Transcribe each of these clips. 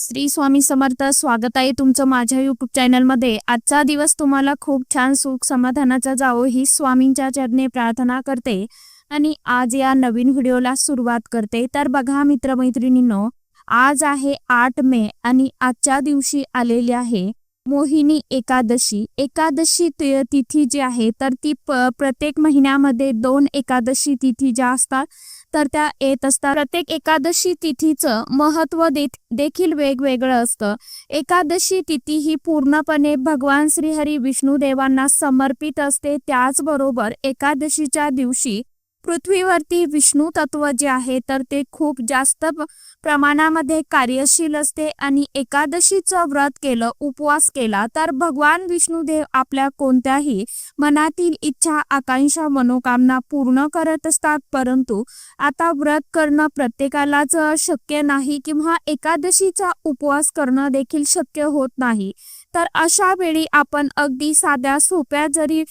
श्री स्वामी समर्थ स्वागत आहे तुमचं माझ्या युट्यूब चॅनलमध्ये आजचा दिवस तुम्हाला खूप छान सुख समाधानाचा जावो ही स्वामींच्या चरणे प्रार्थना करते. आणि आज या नवीन व्हिडिओला सुरुवात करते. तर बघा मित्रमैत्रिणींनो आज आहे आठ मे आणि आजच्या दिवशी आलेली आहे मोहिनी एकादशी. एकादशी तिथी जी आहे तर ती प्रत्येक महिन्यामध्ये दोन एकादशी तिथी ज्या असतात तर त्या येत असतात. प्रत्येक एकादशी तिथीचं महत्त्व देखील वेगवेगळं असतं. एकादशी तिथी ही पूर्णपणे भगवान श्रीहरी विष्णुदेवांना समर्पित असते. त्याचबरोबर एकादशीच्या दिवशी पृथ्वीवरती विष्णू तत्व जे आहे तर ते खूप जास्त प्रमाणामध्ये कार्यशील असते आणि एकादशीचं व्रत केलं उपवास केला तर भगवान विष्णुदेव आपल्या कोणत्याही मनातील इच्छा आकांक्षा मनोकामना पूर्ण करत असतात. परंतु आता व्रत करणं प्रत्येकालाच शक्य नाही किंवा एकादशीचा उपवास करणं देखील शक्य होत नाही. तर अशा वेळी आपण अगदी साध्या सोप्या जरी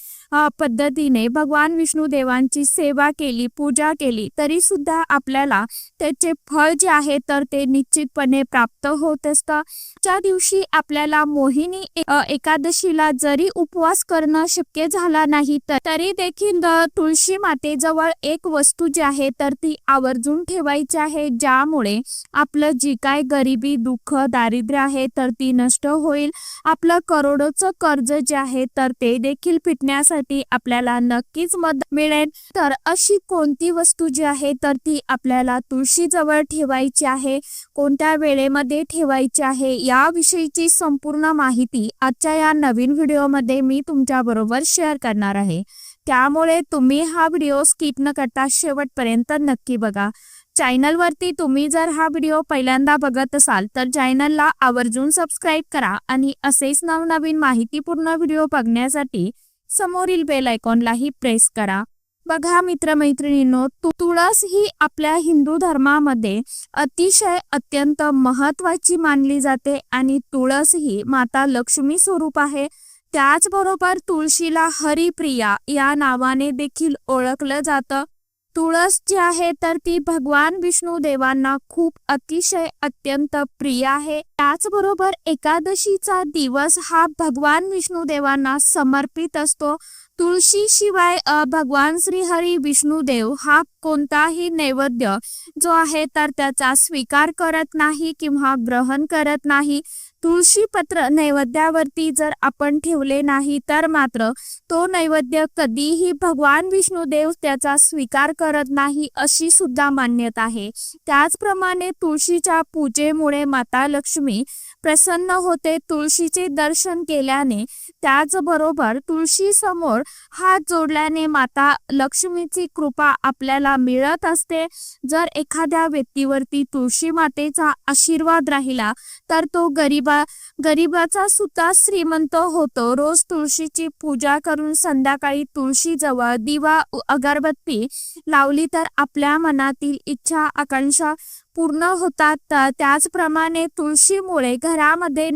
पद्धतीने भगवान विष्णू देवांची सेवा केली पूजा केली तरी सुद्धा आपल्याला त्याचे फळ जे आहे तर ते निश्चितपणे प्राप्त होत असतं. ज्या दिवशी आपल्याला मोहिनी एकादशीला जरी उपवास करणं शक्य झाला नाही तर तरी देखील तुळशी मातेजवळ एक वस्तू जी आहे तर ती आवर्जून ठेवायची आहे. ज्यामुळे आपलं जी काय गरिबी दुःख दारिद्र्य आहे तर ती नष्ट होईल. आपलं करोडोचं कर्ज जे आहे तर ते देखील फिटण्यासाठी आपल्याला नक्कीच मदत मिळेल. तर अशी कोणती वस्तू जी आहे तर ती आपल्याला तुळशीजवळ ठेवायची आहे कोणत्या वेळेमध्ये ठेवायची आहे याविषयीची संपूर्ण माहिती आजच्या या नवीन व्हिडिओमध्ये मी तुमच्या बरोबर शेअर करणार आहे. त्यामुळे तुम्ही हा व्हिडिओ स्किप न करता शेवटपर्यंत नक्की बघा. चॅनलवरती तुम्ही जर हा व्हिडिओ पहिल्यांदा बघत असाल तर चॅनलला आवर्जून सबस्क्राईब करा आणि असेच नवनवीन माहितीपूर्ण व्हिडिओ बघण्यासाठी समोरील बेल आयकॉनलाही प्रेस करा. बघा मित्रमैत्रिणींनो तु- तुळस ही आपल्या हिंदू धर्मामध्ये अतिशय अत्यंत महत्वाची मानली जाते आणि तुळस ही माता लक्ष्मी स्वरूप आहे. त्याचबरोबर तुळशीला हरिप्रिया या नावाने देखील ओळखलं जातं. तुळस जी आहे तर ती भगवान विष्णू देवांना खूप अतिशय अत्यंत प्रिय आहे. त्याचबरोबर एकादशीचा दिवस हा भगवान विष्णू देवांना समर्पित असतो. तुळशी शिवाय भगवान श्री हरी विष्णुदेव हा कोणताही नैवेद्य जो आहे तर त्याचा स्वीकार करत नाही किंवा ग्रहण करत नाही. तुळशी पत्र नैवेद्यावरती जर आपण ठेवले नाही तर मात्र तो नैवेद्य कधीही भगवान विष्णुदेव त्याचा स्वीकार करत नाही अशी सुद्धा मान्यता आहे. त्याचप्रमाणे तुळशीच्या पूजेमुळे माता लक्ष्मी प्रसन्न होते. तुळशीचे दर्शन केल्याने त्याचबरोबर तुळशी समोर हात जोडल्याने माता लक्ष्मीची कृपा आपल्याला मिळत असते. जर एखाद्या व्यक्तीवरती तुळशी मातेचा आशीर्वाद राहिला तर तो गरीबा गरीबाचा सुद्धा श्रीमंत होतो. रोज तुळशीची पूजा करून संध्याकाळी तुळशीजवळ दिवा अगरबत्ती लावली तर आपल्या मनातील इच्छा आकांक्षा पूर्ण होतात. त- त्याचप्रमाणे तुळशीमुळे घरामध्ये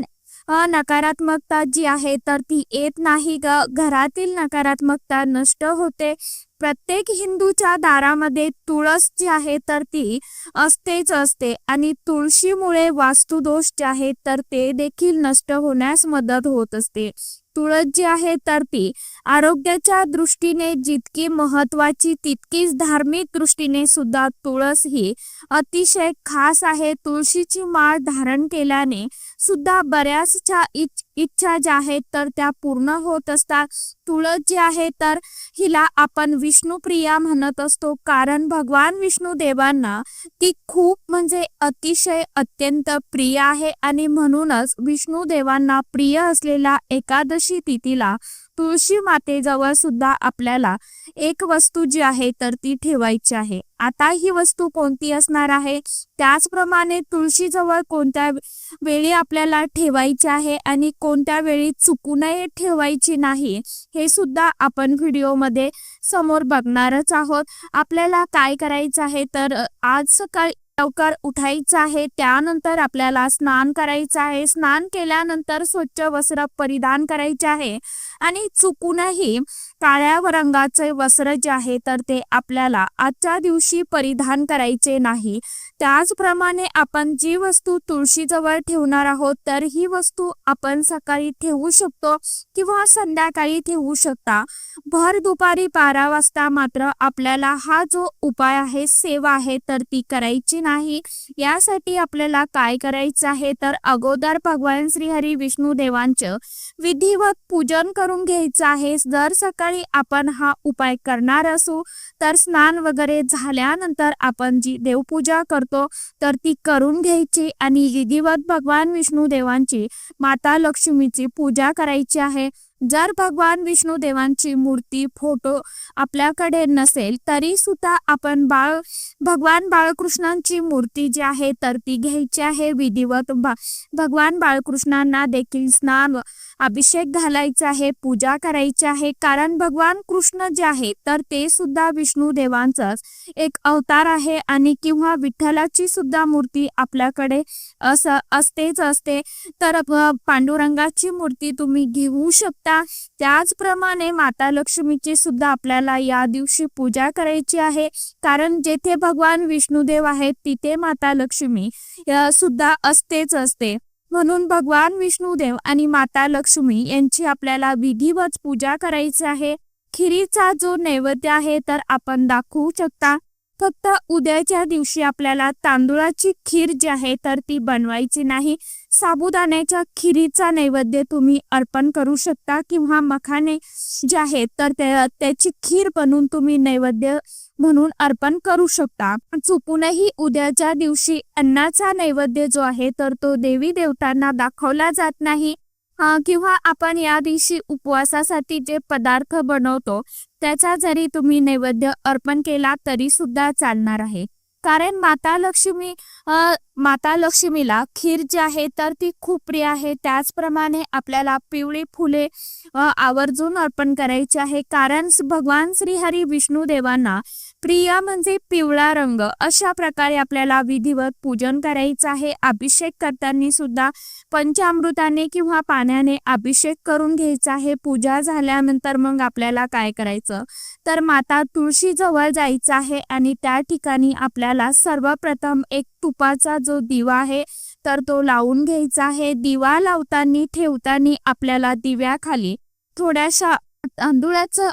नकारात्मकता जी आहे तर ती येत नाही ग. घरातील नकारात्मकता नष्ट होते. प्रत्येक हिंदूच्या दारामध्ये तुळस जी आहे तर ती असतेच असते. आणि तुळशीमुळे वास्तुदोष जे आहे तर ते देखील नष्ट होण्यास मदत होत असते. तुळस जी आहे तर ती आरोग्याच्या दृष्टीने जितकी महत्वाची तितकीच धार्मिक दृष्टीने सुद्धा तुळस ही अतिशय खास आहे. तुळशीची माळ धारण केल्याने सुद्धा बऱ्याचशा इच इच्छा ज्या आहेत तर त्या पूर्ण होत असतात. तुळस जी आहे तर हिला आपण विष्णुप्रिया म्हणत असतो. कारण भगवान विष्णू देवांना ती खूप म्हणजे अतिशय अत्यंत प्रिय आहे. आणि म्हणूनच विष्णू देवांना प्रिय असलेल्या एकादशी तिथीला तुळशी मातेजवळ सुद्धा आपल्याला एक वस्तू जी आहे तर ती ठेवायची आहे. आता ही वस्तू कोणती असणार आहे? त्याचप्रमाणे तुळशीजवळ कोणत्या वेळी आपल्याला ठेवायची आहे आणि कोणत्या वेळी चुकूनही ठेवायची नाही हे सुद्धा आपण व्हिडिओमध्ये समोर बघणारच आहोत. आपल्याला काय करायचं आहे? तर आज सकाळी लवकर उठायचं आहे त्यानंतर आपल्याला स्नान करायचं आहे. स्नान केल्यानंतर स्वच्छ वस्त्र परिधान करायचे आहे. आणि चुकूनही काळ्या रंगाचे वस्त्र जे आहे तर ते आपल्याला आजच्या दिवशी परिधान करायचे नाही. त्याचप्रमाणे आपण जी वस्तू तुळशीजवळ ठेवणार आहोत तर ही वस्तू आपण सकाळी ठेवू शकतो किंवा संध्याकाळी ठेवू शकता. भर दुपारी बारा वाजता मात्र आपल्याला हा जो उपाय आहे सेवा आहे तर ती करायची नाही. यासाठी आपल्याला काय करायचं आहे तर अगोदर भगवान श्री हरी विष्णू देवांचं विधिवत पूजन करून घ्यायचं आहे. जर सकाळी आपण हा उपाय करणार असू तर स्नान वगैरे झाल्यानंतर आपण जी देवपूजा करतो तर ती करून घ्यायची आणि विधिवत भगवान विष्णू देवांची माता लक्ष्मीची पूजा करायची आहे. जर भगवान विष्णू देवांची मूर्ती फोटो आपल्याकडे नसेल तरी सुद्धा आपण बाळ भगवान बाळकृष्णांची मूर्ती जी आहे तर ती घ्यायची आहे. विधिवत भगवान बाळकृष्णांना देखील स्नान अभिषेक घालायचा आहे पूजा करायची आहे. कारण भगवान कृष्ण जे आहे तर ते सुद्धा विष्णू देवांचाच एक अवतार आहे आणि किंवा विठ्ठलाची सुद्धा मूर्ती आपल्याकडे असं असतेच असते. तर पांडुरंगाची मूर्ती तुम्ही घेऊ शकता. त्याचप्रमाणे माता लक्ष्मीची सुद्धा आपल्याला या दिवशी पूजा करायची आहे. कारण जेथे भगवान विष्णुदेव आहेत तिथे माता लक्ष्मी सुद्धा असतेच असते. म्हणून भगवान विष्णुदेव आणि माता लक्ष्मी यांची आपल्याला विधिवत पूजा करायची आहे. खिरीचा जो नैवेद्य आहे तर आपण दाखवू शकता. फक्त उद्याच्या दिवशी आपल्याला तांदुळाची खीर जी आहे तर ती बनवायची नाही. साबुदाण्याच्या खिरीचा नैवेद्य तुम्ही अर्पण करू शकता किंवा मखाने जे आहेत तर त्याची खीर बनवून तुम्ही नैवेद्य म्हणून अर्पण करू शकता. चुकूनही उद्याच्या दिवशी अन्नाचा नैवेद्य जो आहे तर तो देवी देवतांना दाखवला जात नाही. किंवा आपण या दिवशी उपवासासाठी जे पदार्थ बनवतो त्याचा जरी तुम्ही नैवेद्य अर्पण केला तरी सुद्धा चालणार आहे. कारण माता लक्ष्मी माता लक्ष्मीला खीर जी आहे तर ती खूप प्रिय आहे. त्याचप्रमाणे आपल्याला पिवळी फुले आवर्जून अर्पण करायची आहे. कारण भगवान श्री हरी विष्णू देवांना प्रिया म्हणजे पिवळा रंग. अशा प्रकारे आपल्याला विधिवत पूजन करायचं आहे. अभिषेक करताना सुद्धा पंचामृताने किंवा पाण्याने अभिषेक करून घ्यायचा आहे. पूजा झाल्यानंतर मग आपल्याला काय करायचं? तर माता तुळशी जवळ जायचं आहे आणि त्या ठिकाणी आपल्याला सर्वप्रथम एक तुपाचा जो दिवा आहे तर तो लावून घ्यायचा आहे. दिवा लावताना ठेवताना आपल्याला दिव्याखाली थोड्याशा तांदुळाचं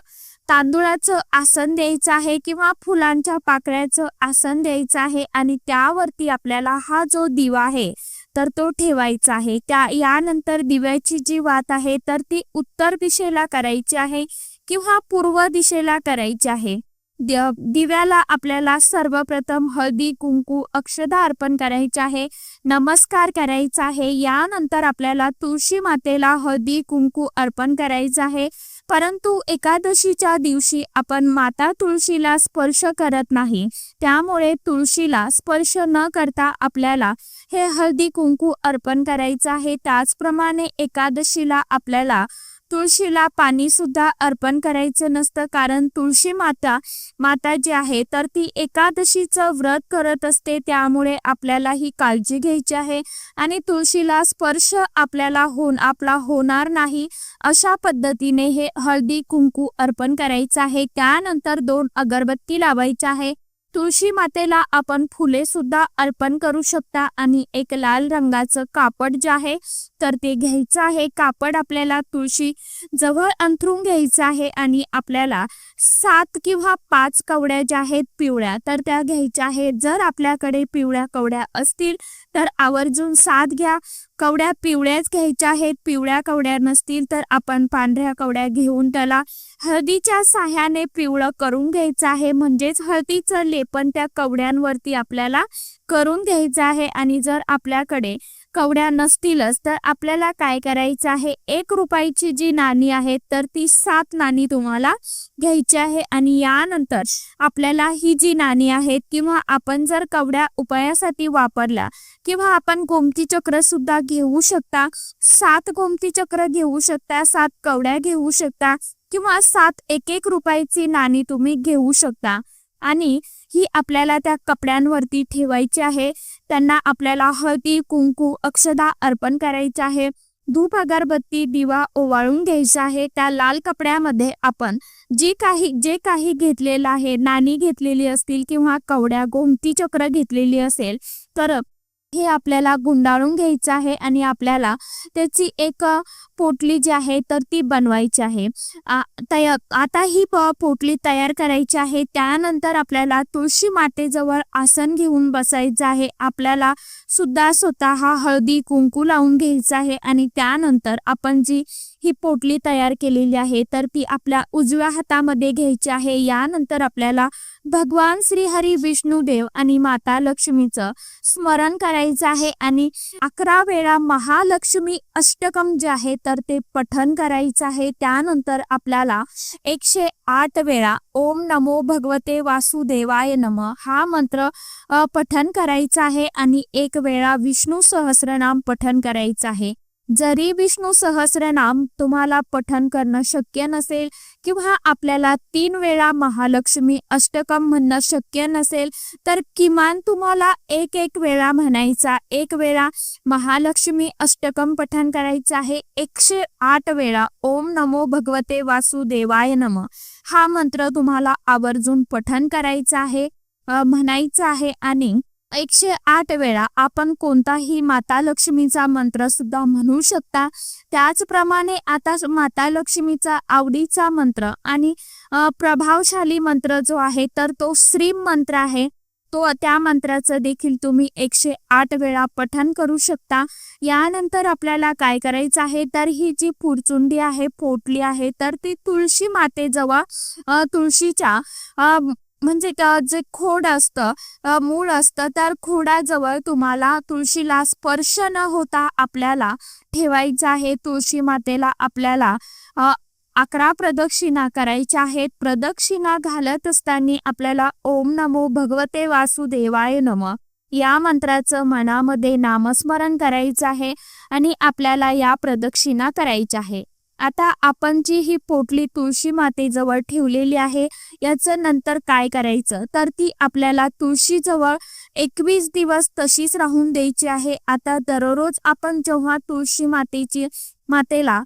तांदुळाचं आसन द्यायचं आहे किंवा फुलांच्या पाकळ्याचं आसन द्यायचं आहे आणि त्यावरती आपल्याला हा जो दिवा आहे तर तो ठेवायचा आहे. त्या यानंतर दिव्याची जी वात आहे तर ती उत्तर दिशेला करायची आहे किंवा पूर्व दिशेला करायची आहे. दिव्याला आपल्याला सर्वप्रथम हळदी कुंकू अक्षदा अर्पण करायचे आहे नमस्कार करायचा आहे. यानंतर आपल्याला तुळशी मातेला हळदी कुंकू अर्पण करायचं आहे. परंतु एकादशीच्या दिवशी आपण माता तुळशीला स्पर्श करत नाही त्यामुळे तुळशीला स्पर्श न करता आपल्याला हे हळदी कुंकू अर्पण करायचं आहे. त्याचप्रमाणे एकादशीला आपल्याला तुळशीला पाणी सुद्धा अर्पण करायचं नसतं कारण तुळशी माता माता जी आहे तर ती एकादशीचं व्रत करत असते. त्यामुळे आपल्याला ही काळजी घ्यायची आहे आणि तुळशीला स्पर्श आपल्याला होऊन आपला होणार नाही अशा पद्धतीने हे हळदी कुंकू अर्पण करायचं आहे. त्यानंतर दोन अगरबत्ती लावायच्या आहे. तुळशी मातेला आपण फुले सुद्धा अर्पण करू शकता आणि एक लाल रंगाचं कापड जे आहे तर ते घ्यायचं आहे. कापड आपल्याला तुळशी जवळ अंथरून घ्यायचं आहे आणि आपल्याला सात किंवा पाच कवड्या ज्या आहेत पिवळ्या तर त्या घ्यायच्या आहेत. जर आपल्याकडे पिवळ्या कवड्या असतील तर आवर्जून सात घ्या. कवड्या पिवळ्याच घ्यायच्या आहेत. पिवळ्या कवड्या नसतील तर आपण पांढऱ्या कवड्या घेऊन त्याला हळदीच्या साह्याने पिवळं करून घ्यायचं आहे. म्हणजेच हळदीचं लेपन त्या कवड्यांवरती आपल्याला करून घ्यायचं आहे आणि जर आपल्याकडे कवड्या नसतीलच तर आपल्याला काय करायचं आहे? एक रुपयाची जी नाणी आहे तर ती सात नाणी तुम्हाला घ्यायची आहे आणि यानंतर आपल्याला ही जी नाणी आहेत किंवा आपण जर कवड्या उपायासाठी वापरल्या किंवा आपण गोमती चक्र सुद्धा घेऊ शकता सात गोमती चक्र घेऊ शकता सात कवड्या घेऊ शकता किंवा सात एक एक रुपयाची नाणी तुम्ही घेऊ शकता. आणि ही आपल्याला त्या कपड्यांवरती ठेवायची आहे. त्यांना आपल्याला हळदी कुंकू अक्षदा अर्पण करायचं आहे. धूप अगरबत्ती दिवा ओवाळून घ्यायचा आहे. त्या लाल कपड्यामध्ये आपण जी काही जे काही घेतलेलं आहे नाणी घेतलेली असतील किंवा कवड्या गोमती चक्र घेतलेली असेल तर हे आपल्याला गुंडाळून घ्यायचं आहे आणि आपल्याला त्याची एक पोटली जी आहे तर ती बनवायची आहे. तया आता ही पोटली तयार करायची आहे. त्यानंतर आपल्याला तुळशी मातेजवळ आसन घेऊन बसायचं आहे. आपल्याला सुद्धा स्वतः हळदी कुंकू लावून घ्यायचं आहे आणि त्यानंतर आपण जी ही पोटली तयार केलेली आहे तर ती आपल्या उजव्या हातामध्ये घ्यायची आहे. यानंतर आपल्याला भगवान श्री हरी विष्णुदेव आणि माता लक्ष्मीचं स्मरण करायचं आहे आणि अकरा वेळा महालक्ष्मी अष्टकम जे आहे तर ते पठन करायचं आहे. त्यानंतर आपल्याला एकशे आठ वेळा ओम नमो भगवते वासुदेवाय नम हा मंत्र पठन करायचा आहे आणि एक वेळा विष्णू सहस्रनाम पठन करायचं आहे. जरी विष्णू सहस्रनाम तुम्हाला पठन करणं शक्य नसेल किंवा आपल्याला तीन वेळा महालक्ष्मी अष्टकम म्हणणं शक्य नसेल तर किमान तुम्हाला एक एक वेळा म्हणायचा एक वेळा महालक्ष्मी अष्टकम पठन करायचं आहे एकशे आठ वेळा. ओम नमो भगवते वासुदेवाय नम. हा मंत्र तुम्हाला आवर्जून पठन करायचा आहे म्हणायचं आहे आणि एकशे आठ वेळा आपण कोणताही माता लक्ष्मीचा मंत्र सुद्धा म्हणू शकता. त्याचप्रमाणे आता माता लक्ष्मीचा आवडीचा मंत्र आणि प्रभावशाली मंत्र जो आहे तर तो श्रीम मंत्र आहे. तो त्या मंत्राचं देखील तुम्ही एकशे आठ वेळा पठन करू शकता. यानंतर आपल्याला काय करायचं आहे तर ही जी पुरचुंडी आहे पोटली आहे तर ती तुळशी मातेजवळ तुळशीच्या म्हणजे जे खोड असतं मूळ असतं तर खोडाजवळ तुम्हाला तुळशीला स्पर्श न होता आपल्याला ठेवायचं आहे. तुळशी मातेला आपल्याला अकरा प्रदक्षिणा करायच्या आहेत. प्रदक्षिणा घालत असताना आपल्याला ओम नमो भगवते वासुदेवाय नम या मंत्राचं मनामध्ये नामस्मरण करायचं आहे आणि आपल्याला या प्रदक्षिणा करायच्या आहे. आता आपण जी ही पोटली तुळशी मातेजवळ ठेवलेली आहे याचं नंतर काय करायचं? तर ती आपल्याला तुळशीजवळ एकवीस दिवस तशीच राहून द्यायची आहे. आता दररोज आपण जेव्हा तुळशी मातेची मातेला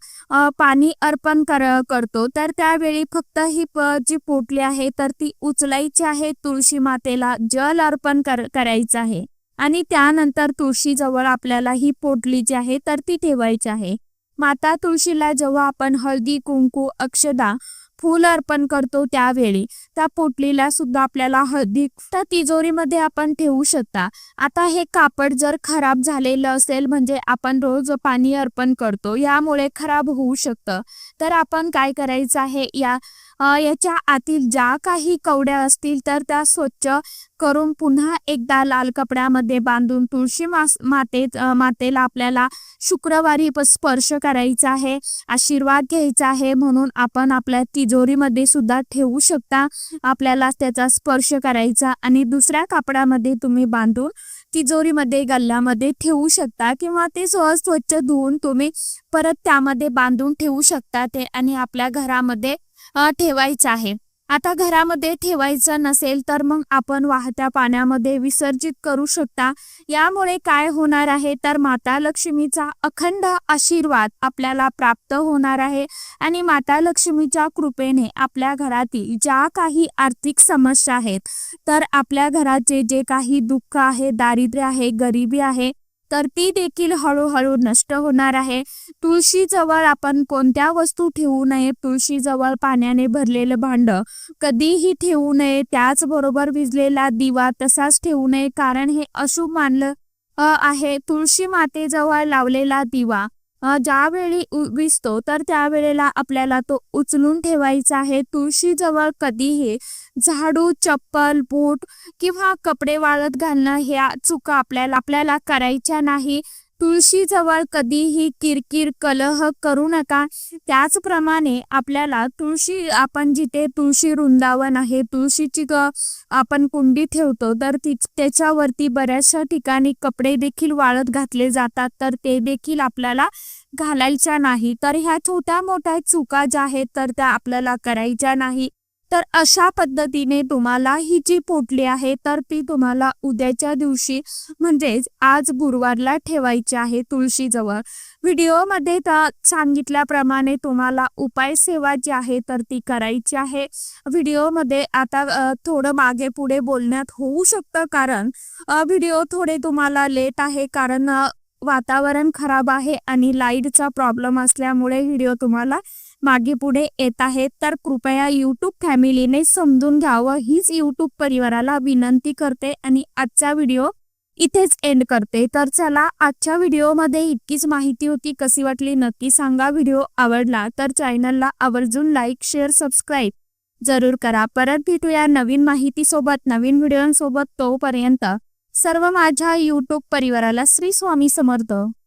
पाणी अर्पण कर करतो तर त्यावेळी फक्त ही प जी पोटली आहे तर ती उचलायची आहे तुळशी मातेला जल अर्पण कर करायचं आहे. आणि त्यानंतर तुळशीजवळ आपल्याला ही पोटली जी आहे तर ती ठेवायची आहे. माता तुळशीला जेव्हा आपण हळदी कुंकू अक्षदा फूल अर्पण करतो त्यावेळी त्या पोटलीला सुद्धा आपल्याला हळदी त्या तिजोरीमध्ये आपण ठेवू शकता. आता हे कापड जर खराब झालेलं असेल म्हणजे आपण रोज पाणी अर्पण करतो यामुळे खराब होऊ शकतं. तर आपण काय करायचं आहे? या याच्या आतील ज्या काही कवड्या असतील तर त्या स्वच्छ करून पुन्हा एकदा लाल कपड्यामध्ये बांधून तुळशी मास माते मातेला आपल्याला शुक्रवारी स्पर्श करायचा आहे आशीर्वाद घ्यायचा आहे म्हणून आपण आपल्या तिजोरीमध्ये सुद्धा ठेवू शकता. आपल्याला त्याचा स्पर्श करायचा आणि दुसऱ्या कापडामध्ये तुम्ही बांधून तिजोरीमध्ये गल्ल्यामध्ये ठेवू शकता किंवा ते सहज स्वच्छ धुवून तुम्ही परत त्यामध्ये बांधून ठेवू शकता ते आणि आपल्या घरामध्ये ठेवायचं आहे. आता घरामध्ये ठेवायचं नसेल तर मग आपण वाहत्या पाण्यामध्ये विसर्जित करू शकता. यामुळे काय होणार आहे? तर माता लक्ष्मीचा अखंड आशीर्वाद आपल्याला प्राप्त होणार आहे आणि माता लक्ष्मीच्या कृपेने आपल्या घरातील ज्या काही आर्थिक समस्या आहेत तर आपल्या घराचे जे काही दुःख आहे दारिद्र्य आहे गरिबी आहे तर ती देखील हळूहळू नष्ट होणार आहे. तुळशीजवळ आपण कोणत्या वस्तू ठेवू नये? तुळशीजवळ पाण्याने भरलेलं भांड कधीही ठेवू नये. त्याचबरोबर विजलेला दिवा तसाच ठेवू नये. कारण हे अशुभ मानलं आहे. तुळशी मातेजवळ लावलेला दिवा ज्यावेळी उ- विजतो तर त्यावेळेला आपल्याला तो उचलून ठेवायचा आहे. तुळशीजवळ कधीही झाडू चप्पल बूट किंवा कपडे वाळत घालणं ह्या चुका आपल्याला आपल्याला करायच्या नाही. तुळशीजवळ कधीही किरकिर कलह करू नका. त्याचप्रमाणे आपल्याला तुळशी आपण जिथे तुळशी वृंदावन आहे तुळशीची आपण कुंडी ठेवतो तर ती त्याच्यावरती बऱ्याचशा ठिकाणी कपडे देखील वाळत घातले जातात तर ते देखील आपल्याला घालायच्या नाही. तर ह्या छोट्या मोठ्या चुका ज्या आहेत तर त्या आपल्याला करायच्या नाही. तर अशा पद्धतीने तुम्हाला ही जी पोटली आहे तर ती तुम्हाला उद्याच्या दिवशी म्हणजेच आज गुरुवारला ठेवायची आहे तुळशीजवळ. व्हिडिओमध्ये तर सांगितल्याप्रमाणे तुम्हाला उपाय सेवा जी आहे तर ती करायची आहे. व्हिडिओमध्ये आता थोडं मागे पुढे बोलण्यात होऊ शकतं कारण व्हिडिओ थोडे तुम्हाला लेट आहे कारण वातावरण खराब आहे आणि लाईटचा प्रॉब्लेम असल्यामुळे व्हिडिओ तुम्हाला मागे पुढे येत आहेत तर कृपया यूट्यूब फॅमिलीने समजून घ्यावं. हीच यूट्यूब परिवाराला विनंती करते आणि आजचा व्हिडिओ इथेच एंड करते. तर चला आजच्या व्हिडिओमध्ये इतकीच माहिती होती. कशी वाटली नक्की सांगा. व्हिडिओ आवडला तर चॅनलला आवर्जून लाईक शेअर सबस्क्राईब जरूर करा. परत भेटूया नवीन माहितीसोबत नवीन व्हिडिओंसोबत तोपर्यंत सर्व माझ्या यूट्यूब परिवाराला श्री स्वामी समर्थ.